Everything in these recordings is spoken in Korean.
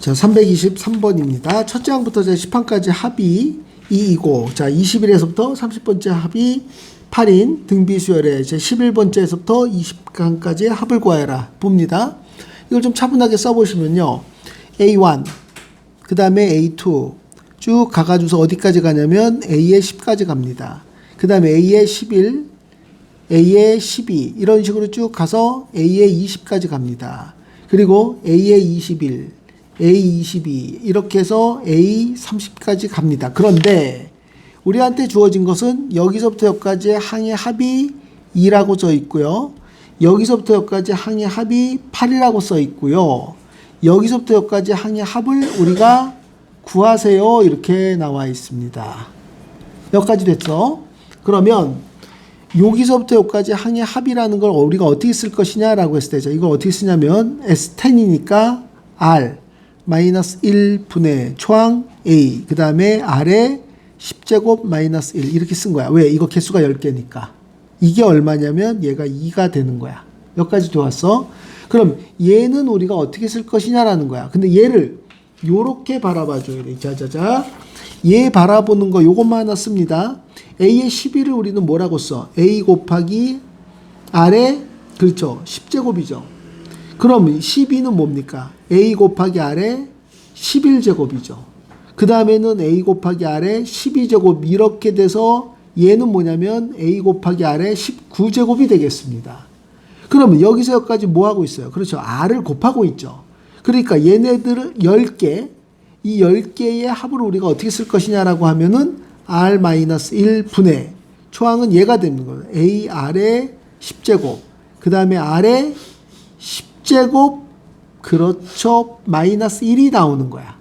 자, 323번입니다. 첫째 항부터 제 10항까지 합이 2이고, 자, 21에서부터 30번째 합이 8인 등비수열의 제 11번째에서부터 20항까지의 합을 구하여라. 봅니다. 이걸 좀 차분하게 써보시면요. A1, 그 다음에 A2, 쭉 가가지고서 어디까지 가냐면 A의 10까지 갑니다. 그 다음에 A의 11, A의 12 이런 식으로 쭉 가서 A의 20까지 갑니다. 그리고 A의 21, A 22 이렇게 해서 A 30까지 갑니다. 그런데 우리한테 주어진 것은 여기서부터 여기까지의 항의 합이 2라고 써 있고요. 여기서부터 여기까지 항의 합이 8이라고 써 있고요. 여기서부터 여기까지 항의 합을 우리가 구하세요. 이렇게 나와 있습니다. 여기까지 됐어. 그러면 여기서부터 여기까지 항의 합이라는 걸 우리가 어떻게 쓸 것이냐라고 했을 때, 자, 이걸 어떻게 쓰냐면 S10이니까 R 마이너스 1분의 초항 A 그 다음에 R에 10제곱 마이너스 1 이렇게 쓴 거야. 왜? 이거 개수가 10개니까. 이게 얼마냐면 얘가 2가 되는 거야. 여기까지 좋았어. 그럼 얘는 우리가 어떻게 쓸 것이냐라는 거야. 근데 얘를 요렇게 바라봐 줘야 돼. 자자자. 얘 바라보는 거 요것만 하나 씁니다. A의 11을 우리는 뭐라고 써? A 곱하기 R의 그렇죠. 10제곱이죠. 그럼 12는 뭡니까? A 곱하기 R의 11제곱이죠. 그 다음에는 A 곱하기 R의 12제곱 이렇게 돼서 얘는 뭐냐면 A 곱하기 R의 19제곱이 되겠습니다. 그러면 여기서 여기까지 뭐 하고 있어요? 그렇죠. R을 곱하고 있죠. 그러니까 얘네들을 10개, 이 10개의 합을 우리가 어떻게 쓸 것이냐라고 하면은 R-1분의 초항은 얘가 되는 거예요. AR의 10제곱. 그 다음에 R의 10제곱, 그렇죠. 마이너스 1이 나오는 거야.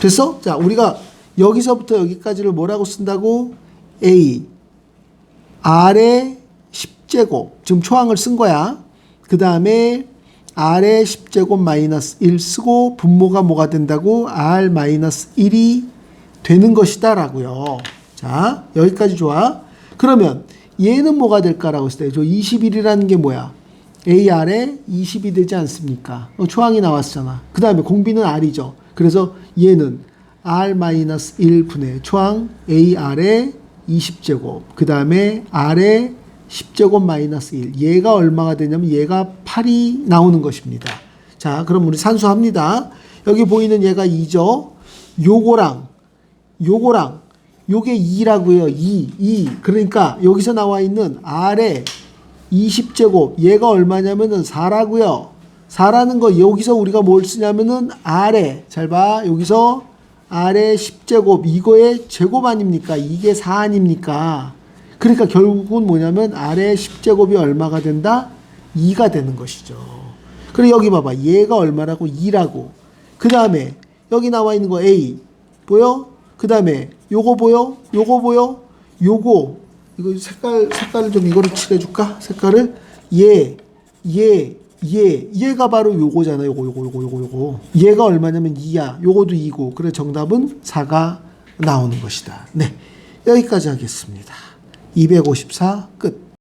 됐어? 자, 우리가 여기서부터 여기까지를 뭐라고 쓴다고? A. R의 10제곱. 지금 초항을 쓴 거야. 그 다음에 R의 10제곱 마이너스 1 쓰고 분모가 뭐가 된다고? R 마이너스 1이 되는 것이다 라고요. 자, 여기까지 좋아. 그러면 얘는 뭐가 될까라고 했을 때, 저 21이라는 게 뭐야? AR에 20이 되지 않습니까? 어, 초항이 나왔잖아. 그 다음에 공비는 R이죠. 그래서 얘는 R-1분의 초항 AR의 20제곱. 그 다음에 R의 10제곱 마이너스 1. 얘가 얼마가 되냐면 얘가 8이 나오는 것입니다. 자, 그럼 우리 산수합니다. 여기 보이는 얘가 2죠. 요거랑, 요거랑, 요게 2라고요. 2, 2. 그러니까 여기서 나와 있는 R의 20제곱. 얘가 얼마냐면은 4라고요. 4라는 거 여기서 우리가 뭘 쓰냐면은 R에 잘 봐. 여기서 R의 10제곱 이거의 제곱 아닙니까? 이게 4 아닙니까? 그러니까 결국은 뭐냐면 R의 10제곱이 얼마가 된다? 2가 되는 것이죠. 그리고 여기 봐봐. 얘가 얼마라고? 2라고. 그 다음에 여기 나와 있는 거 A. 보여? 그 다음에 요거 보여? 요거 보여? 요거. 이거 색깔, 색깔을 좀 이거를 칠해줄까? 색깔을. 얘, 얘, 얘. 얘가 바로 요거잖아. 요거, 요거, 요거, 요거, 요거. 얘가 얼마냐면 2야. 요거도 2고. 그래 정답은 4가 나오는 것이다. 네. 여기까지 하겠습니다. 254 끝.